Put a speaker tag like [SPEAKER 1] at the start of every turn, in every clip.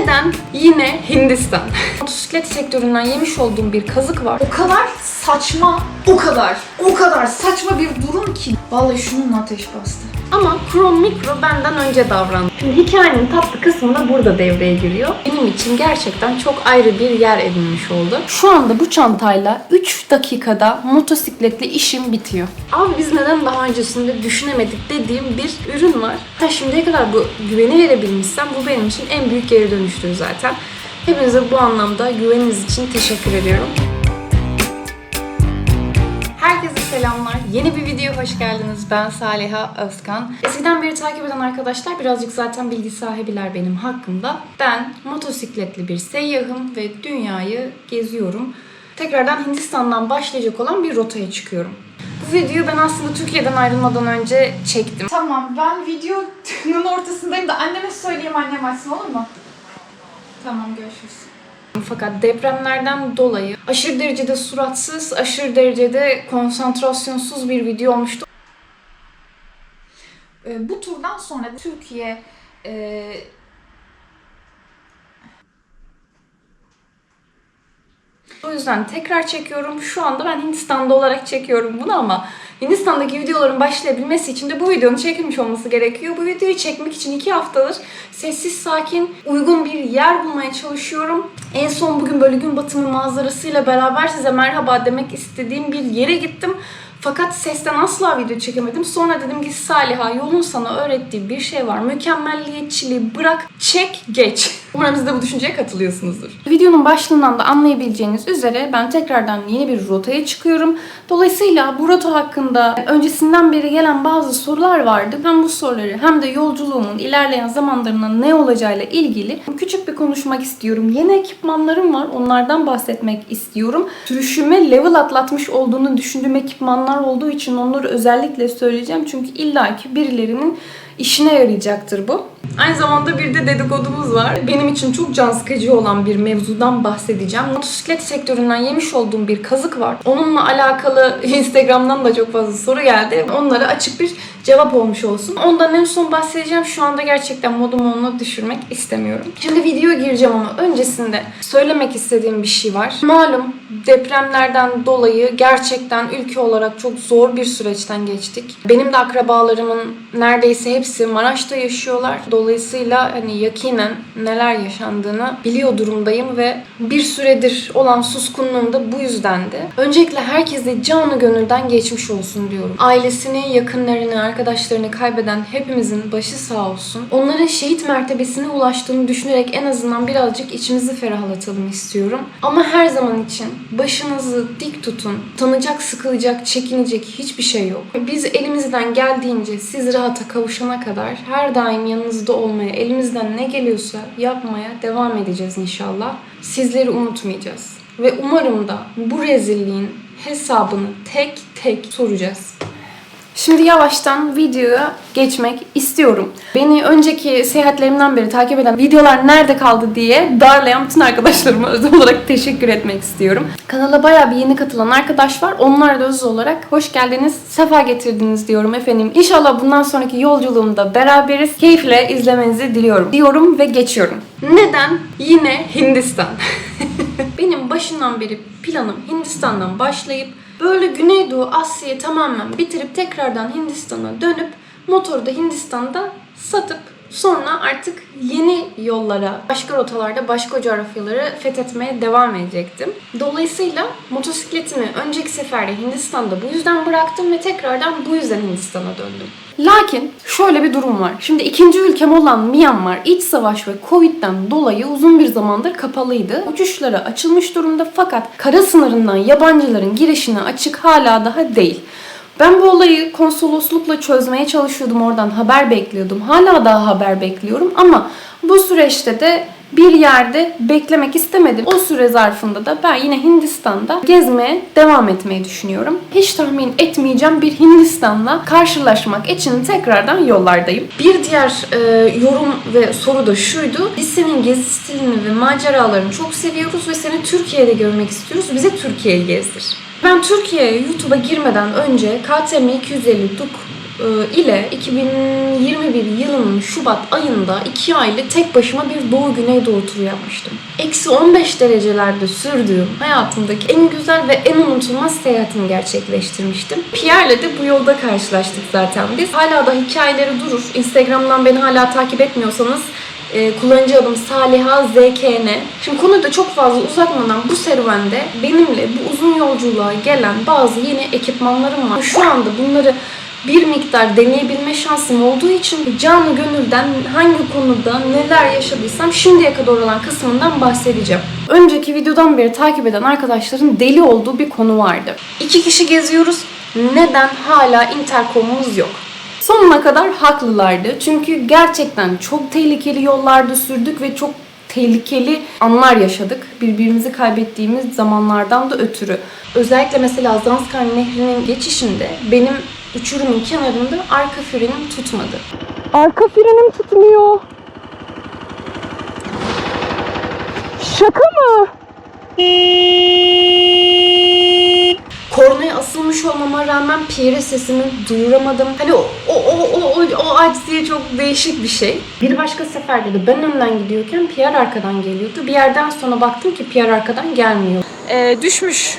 [SPEAKER 1] Neden? Yine Hindistan. Motosiklet sektöründen yemiş olduğum bir kazık var.
[SPEAKER 2] O kadar saçma, o kadar, o kadar saçma bir durum ki. Vallahi şunun ateş bastı.
[SPEAKER 1] Ama Kron Mikro benden önce davrandı. Şimdi hikayenin tatlı kısmı da burada devreye giriyor. Benim için gerçekten çok ayrı bir yer edinmiş oldu. Şu anda bu çantayla 3 dakikada motosikletle işim bitiyor. Abi biz neden daha öncesinde düşünemedik dediğim bir ürün var. Ha şimdiye kadar bu güveni verebilmişsem bu benim için en büyük geri dönüştür zaten. Hepinize bu anlamda güveniniz için teşekkür ediyorum. Selamlar. Yeni bir videoya hoş geldiniz. Ben Saliha Özkan. Eskiden beri takip eden arkadaşlar birazcık zaten bilgi sahibiler benim hakkımda. Ben motosikletli bir seyyahım ve dünyayı geziyorum. Tekrardan Hindistan'dan başlayacak olan bir rotaya çıkıyorum. Bu videoyu ben aslında Türkiye'den ayrılmadan önce çektim.
[SPEAKER 2] Tamam, ben videonun ortasındayım da anneme söyleyeyim annem açsın olur mu? Tamam, görüşürüz.
[SPEAKER 1] Fakat depremlerden dolayı aşırı derecede suratsız, aşırı derecede konsantrasyonsuz bir video olmuştu.
[SPEAKER 2] Ee, bu turdan sonra Türkiye e,
[SPEAKER 1] O yüzden tekrar çekiyorum. Şu anda ben Hindistan'da olarak çekiyorum bunu ama Hindistan'daki videoların başlayabilmesi için de bu videonun çekilmiş olması gerekiyor. Bu videoyu çekmek için iki haftadır sessiz sakin uygun bir yer bulmaya çalışıyorum. En son bugün böyle gün batımı manzarasıyla beraber size merhaba demek istediğim bir yere gittim. Fakat sesten asla video çekemedim. Sonra dedim ki Saliha yolun sana öğrettiği bir şey var. Mükemmelliyetçiliği bırak, çek, geç. Umarım siz de bu düşünceye katılıyorsunuzdur. Videonun başlığından da anlayabileceğiniz üzere ben tekrardan yeni bir rotaya çıkıyorum. Dolayısıyla bu rota hakkında öncesinden beri gelen bazı sorular vardı. Ben bu soruları hem de yolculuğumun ilerleyen zamanlarında ne olacağıyla ilgili küçük bir konuşmak istiyorum. Yeni ekipmanlarım var. Onlardan bahsetmek istiyorum. Sürüşüme level atlatmış olduğunu düşündüğüm ekipmanlar olduğu için onları özellikle söyleyeceğim. Çünkü illaki birilerinin işine yarayacaktır bu. Aynı zamanda bir de dedikodumuz var. Benim için çok can sıkıcı olan bir mevzudan bahsedeceğim. Motosiklet sektöründen yemiş olduğum bir kazık var. Onunla alakalı Instagram'dan da çok fazla soru geldi. Onlara açık bir cevap olmuş olsun. Ondan en son bahsedeceğim. Şu anda gerçekten modumu ona düşürmek istemiyorum. Şimdi videoya gireceğim ama öncesinde söylemek istediğim bir şey var. Malum depremlerden dolayı gerçekten ülke olarak çok zor bir süreçten geçtik. Benim de akrabalarımın neredeyse hepsi Maraş'ta yaşıyorlar. Dolayısıyla hani yakinen neler yaşandığını biliyor durumdayım ve bir süredir olan suskunluğum da bu yüzdendi. Öncelikle herkese canı gönülden geçmiş olsun diyorum. Ailesini, yakınlarını, arkadaşlarını kaybeden hepimizin başı sağ olsun. Onların şehit mertebesine ulaştığını düşünerek en azından birazcık içimizi ferahlatalım istiyorum. Ama her zaman için başınızı dik tutun. Tanacak, sıkılacak, çekinecek hiçbir şey yok. Biz elimizden geldiğince siz rahata kavuşana kadar her daim yanınızda olmaya, elimizden ne geliyorsa yapmaya devam edeceğiz inşallah. Sizleri unutmayacağız. Ve umarım da bu rezilliğin hesabını tek tek soracağız. Şimdi yavaştan videoya geçmek istiyorum. Beni önceki seyahatlerimden beri takip eden videolar nerede kaldı diye darlayan bütün arkadaşlarıma özel olarak teşekkür etmek istiyorum. Kanala bayağı bir yeni katılan arkadaş var. Onlar da özel olarak hoş geldiniz, sefa getirdiniz diyorum efendim. İnşallah bundan sonraki yolculuğumda beraberiz. Keyifle izlemenizi diliyorum. Diyorum ve geçiyorum. Neden? Yine Hindistan. Benim başından beri planım Hindistan'dan başlayıp böyle Güneydoğu Asya'yı tamamen bitirip tekrardan Hindistan'a dönüp motoru da Hindistan'da satıp sonra artık yeni yollara, başka rotalarda, başka coğrafyaları fethetmeye devam edecektim. Dolayısıyla motosikletimi önceki seferde Hindistan'da bu yüzden bıraktım ve tekrardan bu yüzden Hindistan'a döndüm. Lakin şöyle bir durum var. Şimdi ikinci ülkem olan Myanmar iç savaş ve Covid'den dolayı uzun bir zamandır kapalıydı. Uçuşlara açılmış durumda fakat kara sınırından yabancıların girişine açık hala daha değil. Ben bu olayı konsoloslukla çözmeye çalışıyordum. Oradan haber bekliyordum. Hala daha haber bekliyorum ama bu süreçte de bir yerde beklemek istemedim. O süre zarfında da ben yine Hindistan'da gezmeye devam etmeyi düşünüyorum. Hiç tahmin etmeyeceğim bir Hindistan'la karşılaşmak için tekrardan yollardayım. Bir diğer e, yorum ve soru da şuydu. Biz senin gezi stilini ve maceralarını çok seviyoruz ve seni Türkiye'de görmek istiyoruz. Bize Türkiye'yi gezdir. Ben Türkiye'ye YouTube'a girmeden önce KTM 250 Duk ile 2021 yılının Şubat ayında 2 aylık tek başıma bir Doğu Güneydoğu turu yapmıştım. Eksi 15 derecelerde sürdüğüm hayatımdaki en güzel ve en unutulmaz seyahatimi gerçekleştirmiştim. Pierre'le de bu yolda karşılaştık zaten biz. Hala da hikayeleri durur. Instagram'dan beni hala takip etmiyorsanız e, kullanıcı adım Saliha ZKN. Şimdi konuyu da çok fazla uzatmadan bu serüvende benimle bu uzun yolculuğa gelen bazı yeni ekipmanlarım var. Şu anda bunları bir miktar deneyebilme şansım olduğu için canı gönülden hangi konuda neler yaşadıysam şimdiye kadar olan kısmından bahsedeceğim. Önceki videodan beri takip eden arkadaşların deli olduğu bir konu vardı. İki kişi geziyoruz. Neden hala interkomumuz yok? Sonuna kadar haklılardı. Çünkü gerçekten çok tehlikeli yollarda sürdük ve çok tehlikeli anlar yaşadık. Birbirimizi kaybettiğimiz zamanlardan da ötürü. Özellikle mesela Zanskar Nehri'nin geçişinde benim uçurumun kenarında arka frenim tutmadı. Arka frenim tutmuyor. Şaka mı? Kornaya asılmış olmama rağmen Pierre sesimi duyuramadım. Hani o, o, o, o, o, o acziye çok değişik bir şey. Bir başka seferde de ben önden gidiyorken Pierre arkadan geliyordu. Bir yerden sonra baktım ki Pierre arkadan gelmiyor.
[SPEAKER 2] Ee, düşmüş.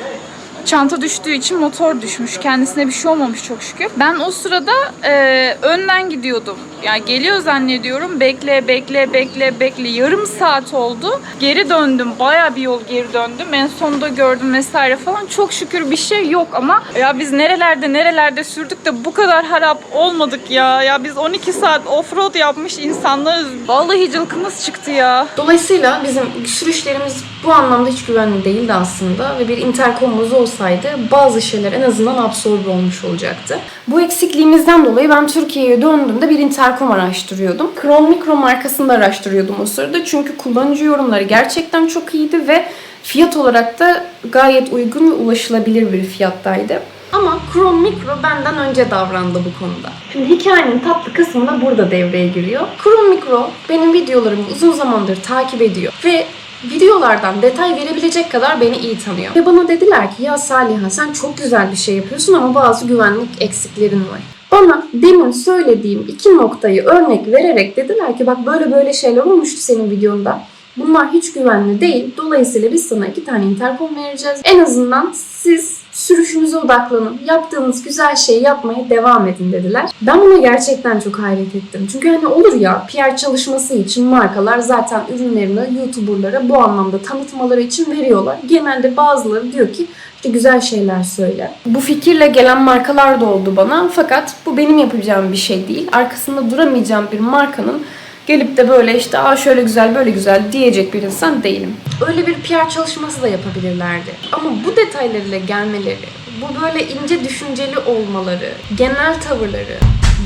[SPEAKER 2] Çanta düştüğü için motor düşmüş. Kendisine bir şey olmamış çok şükür. Ben o sırada e, önden gidiyordum. Yani geliyor zannediyorum. Bekle, bekle, bekle, bekle. Yarım saat oldu. Geri döndüm. Baya bir yol geri döndüm. En sonunda gördüm vesaire falan. Çok şükür bir şey yok ama ya biz nerelerde nerelerde sürdük de bu kadar harap olmadık ya. Ya biz 12 saat offroad yapmış insanlarız. Vallahi cılkımız çıktı ya.
[SPEAKER 1] Dolayısıyla bizim sürüşlerimiz bu anlamda hiç güvenli değildi aslında ve bir interkomumuz olsaydı bazı şeyler en azından absorbe olmuş olacaktı. Bu eksikliğimizden dolayı ben Türkiye'ye döndüğümde bir interkom araştırıyordum. Kron Mikro markasını araştırıyordum o sırada çünkü kullanıcı yorumları gerçekten çok iyiydi ve fiyat olarak da gayet uygun ve ulaşılabilir bir fiyattaydı. Ama Kron Mikro benden önce davrandı bu konuda. Şimdi hikayenin tatlı kısmı da burada devreye giriyor. Kron Mikro benim videolarımı uzun zamandır takip ediyor ve videolardan detay verebilecek kadar beni iyi tanıyor. Ve bana dediler ki ya Saliha sen çok güzel bir şey yapıyorsun ama bazı güvenlik eksiklerin var. Bana demin söylediğim iki noktayı örnek vererek dediler ki bak böyle böyle şeyler olmuştu senin videonda. Bunlar hiç güvenli değil. Dolayısıyla biz sana iki tane interkom vereceğiz. En azından siz sürüşünüze odaklanın. Yaptığınız güzel şeyi yapmaya devam edin dediler. Ben buna gerçekten çok hayret ettim. Çünkü hani olur ya PR çalışması için markalar zaten ürünlerini YouTuber'lara bu anlamda tanıtmaları için veriyorlar. Genelde bazıları diyor ki işte güzel şeyler söyle. Bu fikirle gelen markalar da oldu bana. Fakat bu benim yapacağım bir şey değil. Arkasında duramayacağım bir markanın gelip de böyle işte Aa şöyle güzel böyle güzel diyecek bir insan değilim. Öyle bir PR çalışması da yapabilirlerdi. Ama bu detaylarıyla gelmeleri, bu böyle ince düşünceli olmaları, genel tavırları,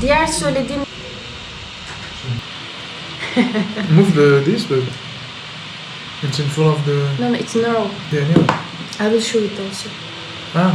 [SPEAKER 1] diğer söylediğim
[SPEAKER 3] Move the this, but it's in front of the.
[SPEAKER 1] no, no, it's narrow.
[SPEAKER 3] Yeah, anyway.
[SPEAKER 1] I will show it also.
[SPEAKER 3] Ah,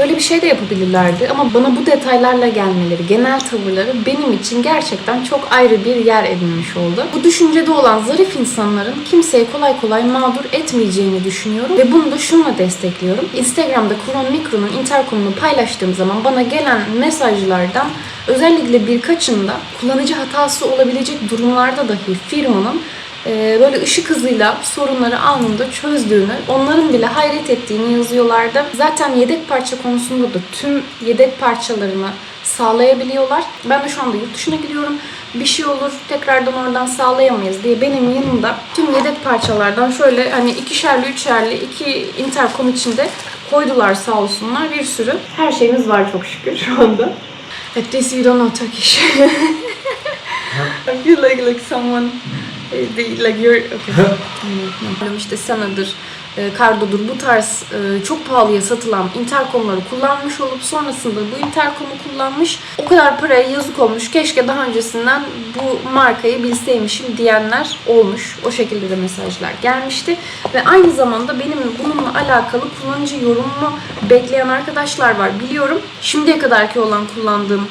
[SPEAKER 1] Böyle bir şey de yapabilirlerdi ama bana bu detaylarla gelmeleri, genel tavırları benim için gerçekten çok ayrı bir yer edinmiş oldu. Bu düşüncede olan zarif insanların kimseye kolay kolay mağdur etmeyeceğini düşünüyorum ve bunu da şununla destekliyorum. Instagram'da Kuron Mikro'nun interkomunu paylaştığım zaman bana gelen mesajlardan özellikle birkaçında kullanıcı hatası olabilecek durumlarda dahi firmanın böyle ışık hızıyla sorunları anında çözdüğünü, onların bile hayret ettiğini yazıyorlardı. Zaten yedek parça konusunda da tüm yedek parçalarını sağlayabiliyorlar. Ben de şu anda yurt dışına gidiyorum. Bir şey olur tekrardan oradan sağlayamayız diye benim yanımda tüm yedek parçalardan şöyle hani ikişerli üçerli iki interkom içinde koydular sağ olsunlar bir sürü. Her şeyimiz var çok şükür şu anda. At least you don't know Turkish. I feel like like someone eh, they, like you're okay. Malum işte Sana'dır, e, Cardo'dur bu tarz e, çok pahalıya satılan interkomları kullanmış olup sonrasında bu interkomu kullanmış. O kadar paraya yazık olmuş. Keşke daha öncesinden bu markayı bilseymişim diyenler olmuş. O şekilde de mesajlar gelmişti. Ve aynı zamanda benim bununla alakalı kullanıcı yorumumu bekleyen arkadaşlar var biliyorum. Şimdiye kadarki olan kullandığım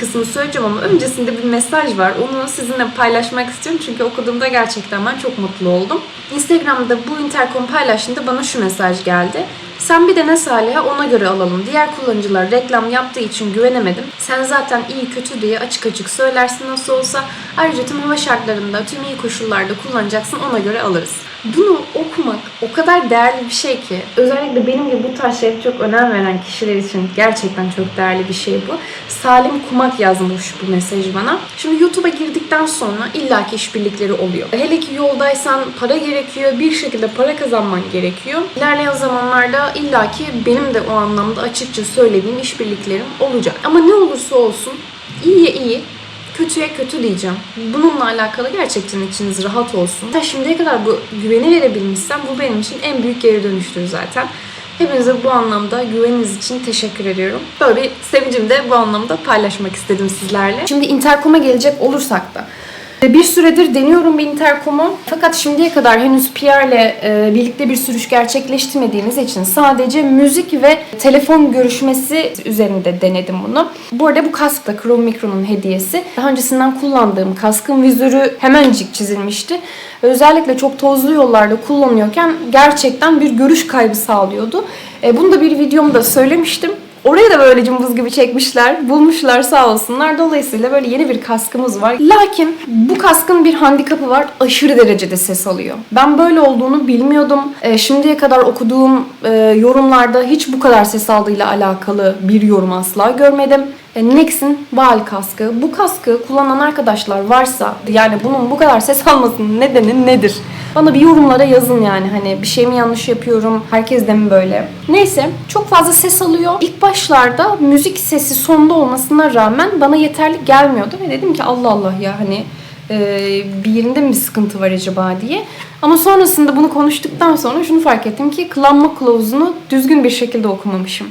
[SPEAKER 1] kısmını söyleyeceğim ama öncesinde bir mesaj var. Onu sizinle paylaşmak istiyorum çünkü okuduğumda gerçekten ben çok mutlu oldum. Instagram'da bu interkom paylaştığında bana şu mesaj geldi. Sen bir dene Salih'e ona göre alalım. Diğer kullanıcılar reklam yaptığı için güvenemedim. Sen zaten iyi kötü diye açık açık söylersin nasıl olsa. Ayrıca tüm hava şartlarında, tüm iyi koşullarda kullanacaksın ona göre alırız. Bunu okumak o kadar değerli bir şey ki. Özellikle benim gibi bu tarz şeye çok önem veren kişiler için gerçekten çok değerli bir şey bu. Salim Kumak yazmış bu mesajı bana. Şimdi YouTube'a girdikten sonra illaki işbirlikleri oluyor. Hele ki yoldaysan para gerekiyor, bir şekilde para kazanman gerekiyor. İlerleyen zamanlarda illaki benim de o anlamda açıkça söylediğim işbirliklerim olacak. Ama ne olursa olsun iyiye iyi, kötüye kötü diyeceğim. Bununla alakalı gerçekten içiniz rahat olsun. Hatta şimdiye kadar bu güveni verebilmişsem bu benim için en büyük geri dönüştür zaten. Hepinize bu anlamda güveniniz için teşekkür ediyorum. Böyle bir sevincimi de bu anlamda paylaşmak istedim sizlerle. Şimdi Intercom'a gelecek olursak da bir süredir deniyorum bir interkomu. Fakat şimdiye kadar henüz PR ile e, birlikte bir sürüş gerçekleştirmediğimiz için sadece müzik ve telefon görüşmesi üzerinde denedim bunu. Bu arada bu kask da Chrome Micro'nun hediyesi. Daha öncesinden kullandığım kaskın vizörü hemencik çizilmişti. Özellikle çok tozlu yollarda kullanıyorken gerçekten bir görüş kaybı sağlıyordu. E, bunu da bir videomda söylemiştim. Oraya da böyle cımbız gibi çekmişler. Bulmuşlar sağ olsunlar. Dolayısıyla böyle yeni bir kaskımız var. Lakin bu kaskın bir handikapı var. Aşırı derecede ses alıyor. Ben böyle olduğunu bilmiyordum. E, şimdiye kadar okuduğum e, yorumlarda hiç bu kadar ses aldığıyla alakalı bir yorum asla görmedim. E, Nex'in Val kaskı. Bu kaskı kullanan arkadaşlar varsa yani bunun bu kadar ses almasının nedeni nedir? Bana bir yorumlara yazın yani hani bir şey mi yanlış yapıyorum, herkes de mi böyle? Neyse çok fazla ses alıyor. İlk başlarda müzik sesi sonda olmasına rağmen bana yeterli gelmiyordu ve dedim ki Allah Allah ya hani e, bir yerinde mi bir sıkıntı var acaba diye. Ama sonrasında bunu konuştuktan sonra şunu fark ettim ki kullanma kılavuzunu düzgün bir şekilde okumamışım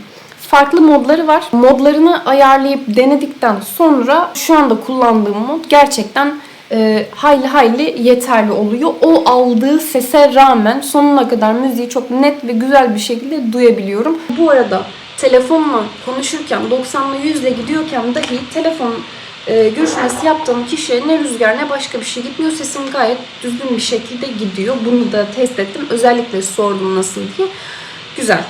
[SPEAKER 1] farklı modları var. Modlarını ayarlayıp denedikten sonra şu anda kullandığım mod gerçekten e, hayli hayli yeterli oluyor. O aldığı sese rağmen sonuna kadar müziği çok net ve güzel bir şekilde duyabiliyorum. Bu arada telefonla konuşurken 90'la 100 ile gidiyorken dahi telefon e, görüşmesi yaptığım kişiye ne rüzgar ne başka bir şey gitmiyor. Sesim gayet düzgün bir şekilde gidiyor. Bunu da test ettim. Özellikle sordum nasıl diye. Güzel.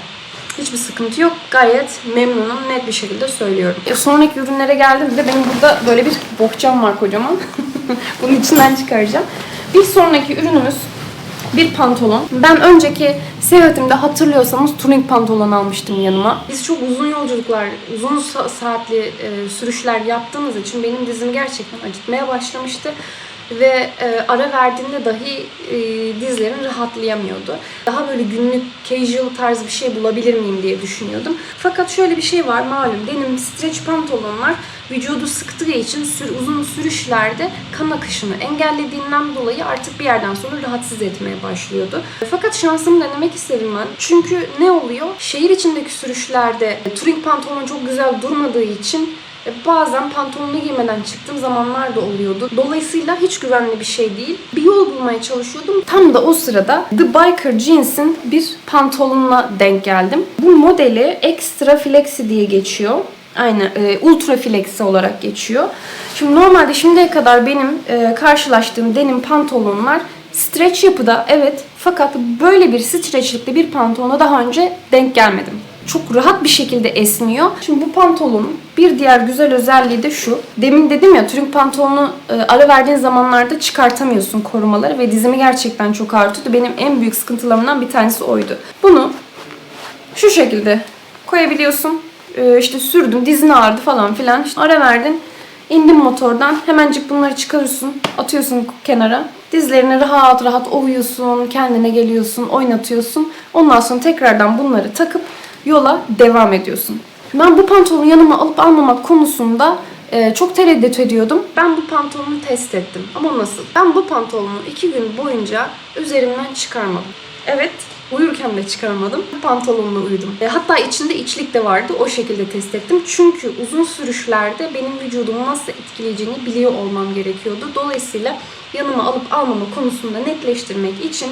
[SPEAKER 1] Hiçbir sıkıntı yok. Gayet memnunum. Net bir şekilde söylüyorum. E, sonraki ürünlere geldiğimde benim burada böyle bir bohçam var kocaman. Bunun içinden çıkaracağım. Bir sonraki ürünümüz bir pantolon. Ben önceki seyahatimde hatırlıyorsanız touring pantolon almıştım yanıma. Biz çok uzun yolculuklar, uzun sa- saatli e, sürüşler yaptığımız için benim dizim gerçekten acıtmaya başlamıştı ve e, ara verdiğinde dahi e, dizlerim rahatlayamıyordu. Daha böyle günlük casual tarz bir şey bulabilir miyim diye düşünüyordum. Fakat şöyle bir şey var malum benim stretch pantolonlar vücudu sıktığı için sür, uzun sürüşlerde kan akışını engellediğinden dolayı artık bir yerden sonra rahatsız etmeye başlıyordu. Fakat şansımı denemek istedim ben. Çünkü ne oluyor? Şehir içindeki sürüşlerde touring pantolon çok güzel durmadığı için e, Bazen pantolonunu giymeden çıktığım zamanlar da oluyordu. Dolayısıyla hiç güvenli bir şey değil. Bir yol bulmaya çalışıyordum. Tam da o sırada The Biker Jeans'in bir pantolonuna denk geldim. Bu modeli Extra Flexi diye geçiyor. Aynen e, ultra flexi olarak geçiyor. Şimdi normalde şimdiye kadar benim e, karşılaştığım denim pantolonlar stretch yapıda evet fakat böyle bir stretchlikte bir pantolona daha önce denk gelmedim çok rahat bir şekilde esniyor. Şimdi bu pantolonun bir diğer güzel özelliği de şu. Demin dedim ya touring pantolonu e, ara verdiğin zamanlarda çıkartamıyorsun korumaları ve dizimi gerçekten çok ağrıtıyordu. Benim en büyük sıkıntılarımdan bir tanesi oydu. Bunu şu şekilde koyabiliyorsun. E, işte sürdüm dizin ağrıdı falan filan. İşte ara verdin. İndim motordan. Hemencik bunları çıkarıyorsun. Atıyorsun kenara. Dizlerini rahat rahat ovuyorsun. Kendine geliyorsun. Oynatıyorsun. Ondan sonra tekrardan bunları takıp yola devam ediyorsun. Ben bu pantolonu yanıma alıp almamak konusunda e, çok tereddüt ediyordum. Ben bu pantolonu test ettim. Ama nasıl? Ben bu pantolonu iki gün boyunca üzerimden çıkarmadım. Evet, uyurken de çıkarmadım. Bu pantolonla uyudum. E, hatta içinde içlik de vardı. O şekilde test ettim. Çünkü uzun sürüşlerde benim vücudumu nasıl etkileyeceğini biliyor olmam gerekiyordu. Dolayısıyla yanıma alıp almama konusunda netleştirmek için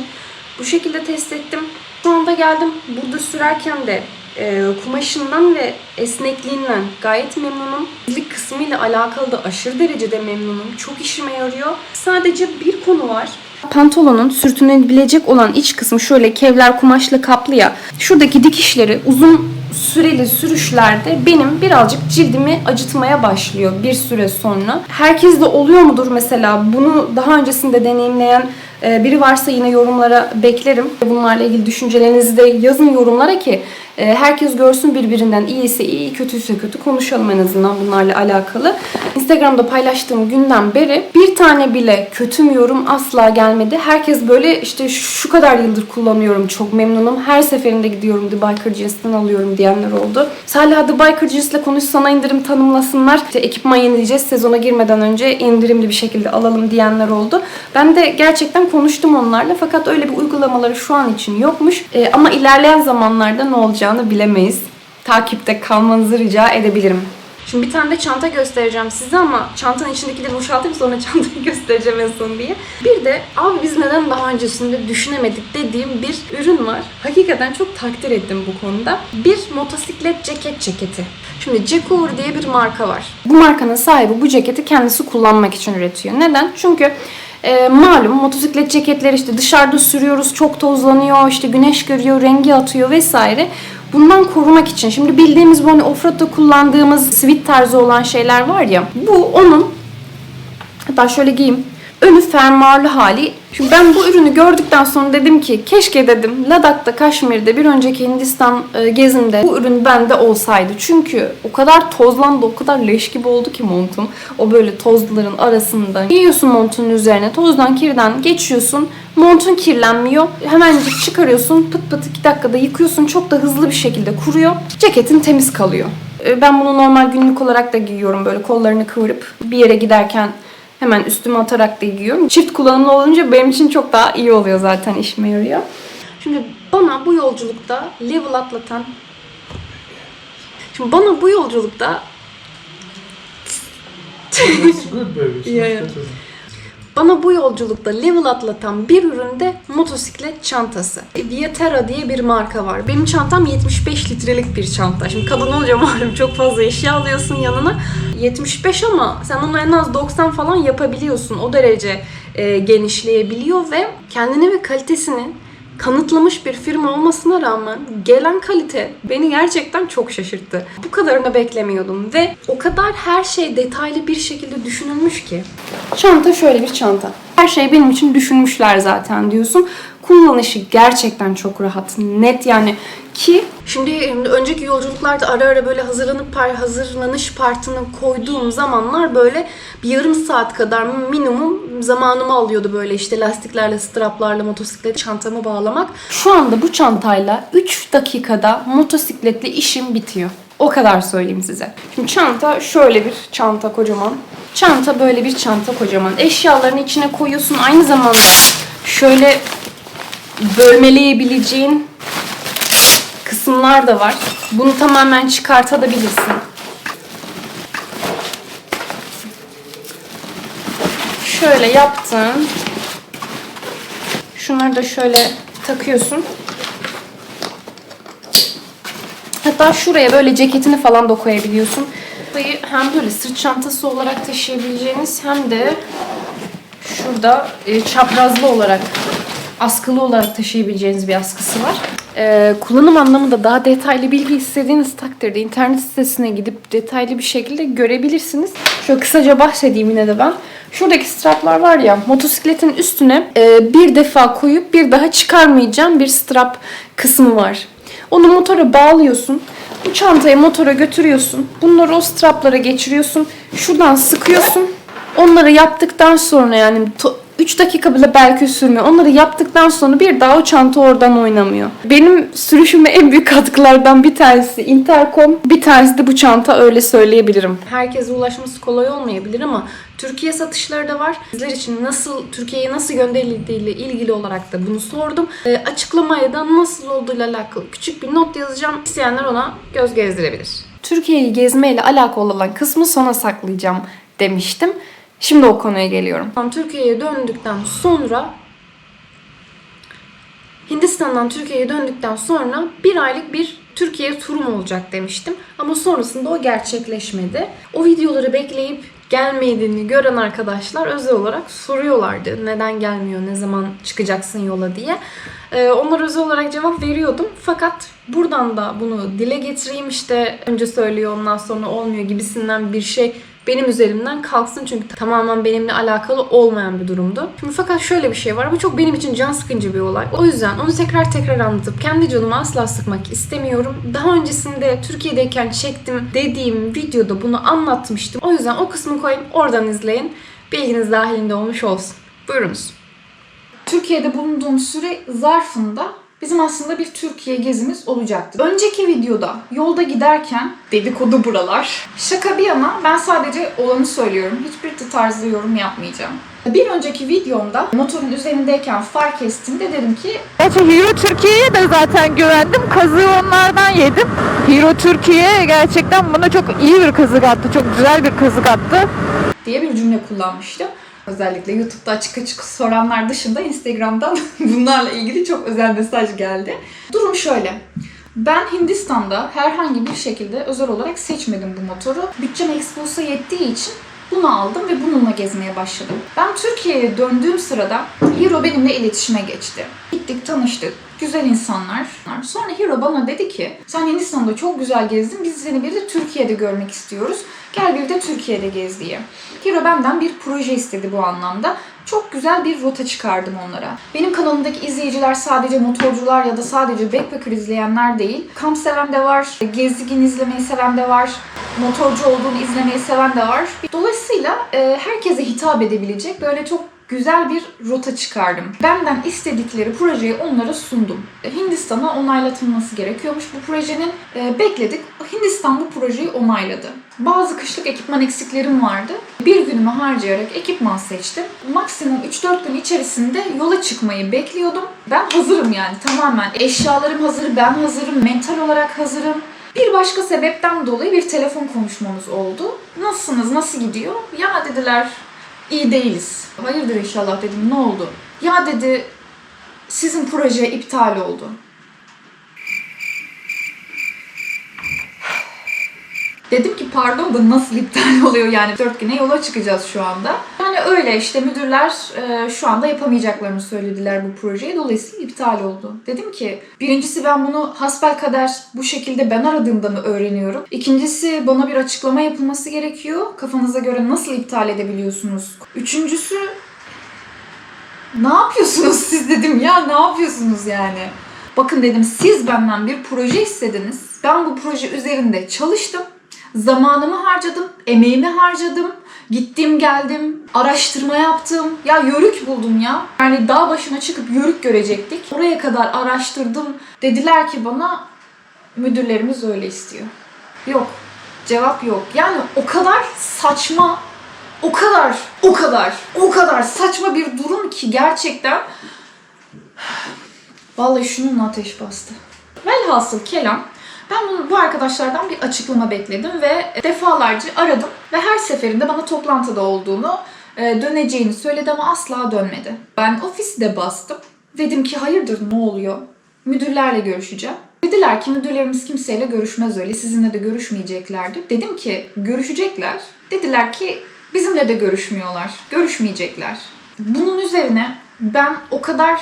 [SPEAKER 1] bu şekilde test ettim. Şu anda geldim. Burada sürerken de e, kumaşından ve esnekliğinden gayet memnunum. Dizlik kısmıyla alakalı da aşırı derecede memnunum. Çok işime yarıyor. Sadece bir konu var. Pantolonun sürtünebilecek olan iç kısmı şöyle kevlar kumaşla kaplı ya. Şuradaki dikişleri uzun süreli sürüşlerde benim birazcık cildimi acıtmaya başlıyor bir süre sonra. Herkes de oluyor mudur mesela bunu daha öncesinde deneyimleyen biri varsa yine yorumlara beklerim. Bunlarla ilgili düşüncelerinizi de yazın yorumlara ki e, herkes görsün birbirinden iyiyse iyi, kötüyse kötü konuşalım en azından bunlarla alakalı. Instagram'da paylaştığım günden beri bir tane bile kötü yorum asla gelmedi. Herkes böyle işte şu kadar yıldır kullanıyorum çok memnunum. Her seferinde gidiyorum The Biker Jeans'ten alıyorum diyenler oldu. Salih The Biker Jeans'le konuş sana indirim tanımlasınlar. İşte ekipman yenileyeceğiz sezona girmeden önce indirimli bir şekilde alalım diyenler oldu. Ben de gerçekten konuştum onlarla fakat öyle bir uygulamaları şu an için yokmuş. E, ama ilerleyen zamanlarda ne olacağını bilemeyiz. Takipte kalmanızı rica edebilirim. Şimdi bir tane de çanta göstereceğim size ama çantanın içindekileri boşaltayım sonra çantayı göstereceğim en son diye. Bir de abi biz neden daha öncesinde düşünemedik dediğim bir ürün var. Hakikaten çok takdir ettim bu konuda. Bir motosiklet ceket ceketi. Şimdi Jackour diye bir marka var. Bu markanın sahibi bu ceketi kendisi kullanmak için üretiyor. Neden? Çünkü e, malum motosiklet ceketleri işte dışarıda sürüyoruz çok tozlanıyor işte güneş görüyor rengi atıyor vesaire. Bundan korumak için şimdi bildiğimiz bu hani offroad'da kullandığımız sweat tarzı olan şeyler var ya bu onun hatta şöyle giyeyim önü fermuarlı hali. Şimdi ben bu ürünü gördükten sonra dedim ki keşke dedim Ladak'ta Kaşmir'de bir önceki Hindistan e, gezimde bu ürün bende olsaydı. Çünkü o kadar tozlandı, o kadar leş gibi oldu ki montum. O böyle tozların arasında. Giyiyorsun montun üzerine, tozdan kirden geçiyorsun. Montun kirlenmiyor. Hemencik çıkarıyorsun, pıt pıt 2 dakikada yıkıyorsun. Çok da hızlı bir şekilde kuruyor. Ceketin temiz kalıyor. E, Ben bunu normal günlük olarak da giyiyorum böyle kollarını kıvırıp bir yere giderken hemen üstüme atarak da giyiyorum. Çift kullanımlı olunca benim için çok daha iyi oluyor zaten işime yarıyor. Şimdi bana bu yolculukta level atlatan Şimdi bana bu yolculukta Yeah,
[SPEAKER 3] much
[SPEAKER 1] yeah. Bana bu yolculukta level atlatan bir üründe motosiklet çantası. Viaterra diye bir marka var. Benim çantam 75 litrelik bir çanta. Şimdi kadın olunca malum çok fazla eşya alıyorsun yanına. 75 ama sen onu en az 90 falan yapabiliyorsun. O derece e, genişleyebiliyor ve kendini ve kalitesini kanıtlamış bir firma olmasına rağmen gelen kalite beni gerçekten çok şaşırttı. Bu kadarını beklemiyordum ve o kadar her şey detaylı bir şekilde düşünülmüş ki. Çanta şöyle bir çanta. Her şey benim için düşünmüşler zaten diyorsun. Kullanışı gerçekten çok rahat, net yani ki şimdi e, önceki yolculuklarda ara ara böyle hazırlanıp par hazırlanış partını koyduğum zamanlar böyle bir yarım saat kadar minimum zamanımı alıyordu böyle işte lastiklerle, straplarla motosiklet çantamı bağlamak. Şu anda bu çantayla 3 dakikada motosikletle işim bitiyor. O kadar söyleyeyim size. Şimdi çanta şöyle bir çanta kocaman. Çanta böyle bir çanta kocaman. Eşyalarını içine koyuyorsun. Aynı zamanda şöyle bölmeleyebileceğin kısımlar da var. Bunu tamamen çıkartabilirsin. Şöyle yaptın. Şunları da şöyle takıyorsun. Hatta şuraya böyle ceketini falan da koyabiliyorsun. Burayı hem böyle sırt çantası olarak taşıyabileceğiniz hem de şurada e, çaprazlı olarak askılı olarak taşıyabileceğiniz bir askısı var. E, kullanım anlamında daha detaylı bilgi istediğiniz takdirde internet sitesine gidip detaylı bir şekilde görebilirsiniz. Şöyle kısaca bahsedeyim yine de ben. Şuradaki straplar var ya motosikletin üstüne e, bir defa koyup bir daha çıkarmayacağım bir strap kısmı var. Onu motora bağlıyorsun. Bu çantayı motora götürüyorsun. Bunları o straplara geçiriyorsun. Şuradan sıkıyorsun. Onları yaptıktan sonra yani 3 dakika bile belki sürmüyor. Onları yaptıktan sonra bir daha o çanta oradan oynamıyor. Benim sürüşüme en büyük katkılardan bir tanesi Intercom, bir tanesi de bu çanta öyle söyleyebilirim. Herkese ulaşması kolay olmayabilir ama Türkiye satışları da var. Sizler için nasıl Türkiye'ye nasıl gönderildiğiyle ilgili olarak da bunu sordum. E, açıklamaya da nasıl olduğuyla alakalı küçük bir not yazacağım. İsteyenler ona göz gezdirebilir. Türkiye'yi gezmeyle alakalı olan kısmı sona saklayacağım demiştim. Şimdi o konuya geliyorum. Türkiye'ye döndükten sonra Hindistan'dan Türkiye'ye döndükten sonra bir aylık bir Türkiye turum olacak demiştim. Ama sonrasında o gerçekleşmedi. O videoları bekleyip gelmediğini gören arkadaşlar özel olarak soruyorlardı. Neden gelmiyor, ne zaman çıkacaksın yola diye. Ee, onlara özel olarak cevap veriyordum. Fakat buradan da bunu dile getireyim işte önce söylüyor ondan sonra olmuyor gibisinden bir şey benim üzerimden kalksın çünkü tamamen benimle alakalı olmayan bir durumdu. Şimdi fakat şöyle bir şey var. Bu çok benim için can sıkıcı bir olay. O yüzden onu tekrar tekrar anlatıp kendi canımı asla sıkmak istemiyorum. Daha öncesinde Türkiye'deyken çektim dediğim videoda bunu anlatmıştım. O yüzden o kısmı koyayım oradan izleyin. Bilginiz dahilinde olmuş olsun. Buyurunuz.
[SPEAKER 2] Türkiye'de bulunduğum süre zarfında bizim aslında bir Türkiye gezimiz olacaktı. Önceki videoda yolda giderken dedikodu buralar. Şaka bir yana ben sadece olanı söylüyorum. Hiçbir tarzda yorum yapmayacağım. Bir önceki videomda motorun üzerindeyken fark ettiğimde dedim ki
[SPEAKER 4] Gerçi Hero Türkiye'ye de zaten güvendim. Kazığı onlardan yedim. Hero Türkiye gerçekten bana çok iyi bir kazık attı. Çok güzel bir kazık attı.
[SPEAKER 2] diye bir cümle kullanmıştım. Özellikle YouTube'da açık açık soranlar dışında Instagram'dan bunlarla ilgili çok özel mesaj geldi. Durum şöyle. Ben Hindistan'da herhangi bir şekilde özel olarak seçmedim bu motoru. Bütçem Expos'a yettiği için bunu aldım ve bununla gezmeye başladım. Ben Türkiye'ye döndüğüm sırada Hero benimle iletişime geçti. Gittik, tanıştık. Güzel insanlar. Sonra Hero bana dedi ki sen Hindistan'da çok güzel gezdin. Biz seni bir de Türkiye'de görmek istiyoruz. Gel bir de Türkiye'de gez diye. Hero benden bir proje istedi bu anlamda. Çok güzel bir rota çıkardım onlara. Benim kanalımdaki izleyiciler sadece motorcular ya da sadece backpacker izleyenler değil. Kamp seven de var, gezgin izlemeyi seven de var, motorcu olduğunu izlemeyi seven de var. Dolayısıyla e, herkese hitap edebilecek böyle çok güzel bir rota çıkardım. Benden istedikleri projeyi onlara sundum. Hindistan'a onaylatılması gerekiyormuş bu projenin. E, bekledik. Hindistan bu projeyi onayladı. Bazı kışlık ekipman eksiklerim vardı. Bir günümü harcayarak ekipman seçtim. Maksimum 3-4 gün içerisinde yola çıkmayı bekliyordum. Ben hazırım yani tamamen. Eşyalarım hazır, ben hazırım, mental olarak hazırım. Bir başka sebepten dolayı bir telefon konuşmamız oldu. Nasılsınız, nasıl gidiyor? Ya dediler, iyi değiliz. Hayırdır inşallah dedim, ne oldu? Ya dedi, sizin proje iptal oldu. Dedim ki pardon da nasıl iptal oluyor yani dört güne yola çıkacağız şu anda. Öyle işte müdürler e, şu anda yapamayacaklarını söylediler bu projeyi. Dolayısıyla iptal oldu. Dedim ki birincisi ben bunu hasbel kader bu şekilde ben aradığımda mı öğreniyorum? İkincisi bana bir açıklama yapılması gerekiyor. Kafanıza göre nasıl iptal edebiliyorsunuz? Üçüncüsü ne yapıyorsunuz siz dedim ya ne yapıyorsunuz yani? Bakın dedim siz benden bir proje istediniz. Ben bu proje üzerinde çalıştım. Zamanımı harcadım, emeğimi harcadım. Gittim geldim, araştırma yaptım. Ya yörük buldum ya. Yani dağ başına çıkıp yörük görecektik. Oraya kadar araştırdım. Dediler ki bana müdürlerimiz öyle istiyor. Yok. Cevap yok. Yani o kadar saçma, o kadar, o kadar, o kadar saçma bir durum ki gerçekten Vallahi şununla ateş bastı. Velhasıl kelam ben bunu, bu arkadaşlardan bir açıklama bekledim ve defalarca aradım ve her seferinde bana toplantıda olduğunu, e, döneceğini söyledi ama asla dönmedi. Ben ofisi de bastım. Dedim ki hayırdır ne oluyor? Müdürlerle görüşeceğim. Dediler ki müdürlerimiz kimseyle görüşmez öyle. Sizinle de görüşmeyeceklerdi. Dedim ki görüşecekler. Dediler ki bizimle de görüşmüyorlar. Görüşmeyecekler. Bunun üzerine ben o kadar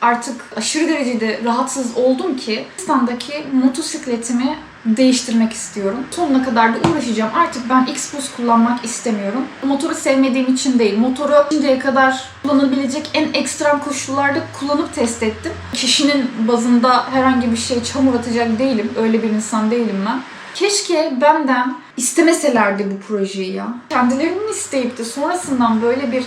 [SPEAKER 2] artık aşırı derecede rahatsız oldum ki İstanbul'daki motosikletimi değiştirmek istiyorum. Sonuna kadar da uğraşacağım. Artık ben X-Boost kullanmak istemiyorum. Motoru sevmediğim için değil. Motoru şimdiye kadar kullanabilecek en ekstrem koşullarda kullanıp test ettim. Kişinin bazında herhangi bir şey çamur atacak değilim. Öyle bir insan değilim ben. Keşke benden istemeselerdi bu projeyi ya. Kendilerinin isteyip de sonrasından böyle bir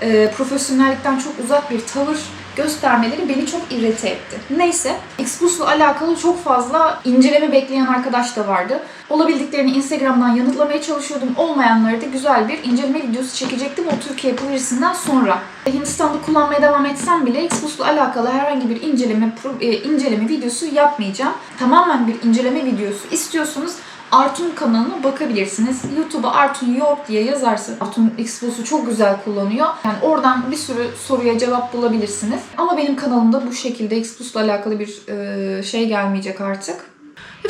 [SPEAKER 2] e, profesyonellikten çok uzak bir tavır göstermeleri beni çok irrite etti. Neyse, Xbox'la alakalı çok fazla inceleme bekleyen arkadaş da vardı. Olabildiklerini Instagram'dan yanıtlamaya çalışıyordum. Olmayanları da güzel bir inceleme videosu çekecektim o Türkiye projesinden sonra. Hindistan'da kullanmaya devam etsem bile Xbox'la alakalı herhangi bir inceleme e, inceleme videosu yapmayacağım. Tamamen bir inceleme videosu istiyorsanız Artun kanalına bakabilirsiniz. YouTube'a Artun York diye yazarsanız Artun Xbox'u çok güzel kullanıyor. Yani oradan bir sürü soruya cevap bulabilirsiniz. Ama benim kanalımda bu şekilde Xbox'la alakalı bir e, şey gelmeyecek artık.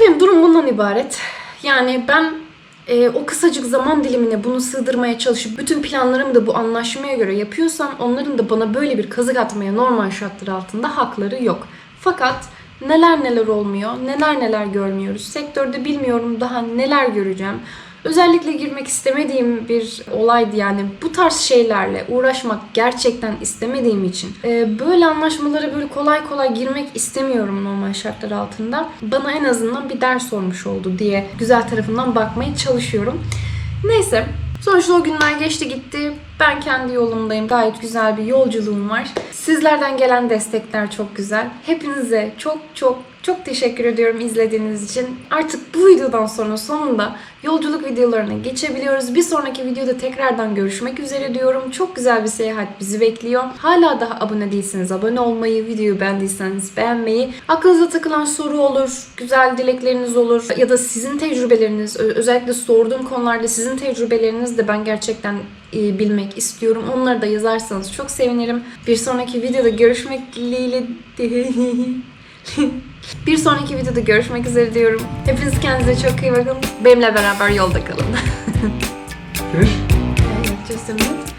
[SPEAKER 1] Benim durum bundan ibaret. Yani ben e, o kısacık zaman dilimine bunu sığdırmaya çalışıp bütün planlarımı da bu anlaşmaya göre yapıyorsam onların da bana böyle bir kazık atmaya normal şartlar altında hakları yok. Fakat neler neler olmuyor, neler neler görmüyoruz. Sektörde bilmiyorum daha neler göreceğim. Özellikle girmek istemediğim bir olaydı yani bu tarz şeylerle uğraşmak gerçekten istemediğim için e, böyle anlaşmalara böyle kolay kolay girmek istemiyorum normal şartlar altında. Bana en azından bir ders olmuş oldu diye güzel tarafından bakmaya çalışıyorum. Neyse Sonuçta o günler geçti gitti. Ben kendi yolumdayım. Gayet güzel bir yolculuğum var. Sizlerden gelen destekler çok güzel. Hepinize çok çok çok teşekkür ediyorum izlediğiniz için. Artık bu videodan sonra sonunda yolculuk videolarına geçebiliyoruz. Bir sonraki videoda tekrardan görüşmek üzere diyorum. Çok güzel bir seyahat bizi bekliyor. Hala daha abone değilseniz abone olmayı, videoyu beğendiyseniz beğenmeyi, aklınıza takılan soru olur, güzel dilekleriniz olur ya da sizin tecrübeleriniz, özellikle sorduğum konularda sizin tecrübeleriniz de ben gerçekten bilmek istiyorum. Onları da yazarsanız çok sevinirim. Bir sonraki videoda görüşmek dileğiyle bir sonraki videoda görüşmek üzere diyorum. Hepiniz kendinize çok iyi bakın. Benimle beraber yolda kalın.
[SPEAKER 3] Finish?
[SPEAKER 1] Just a minute.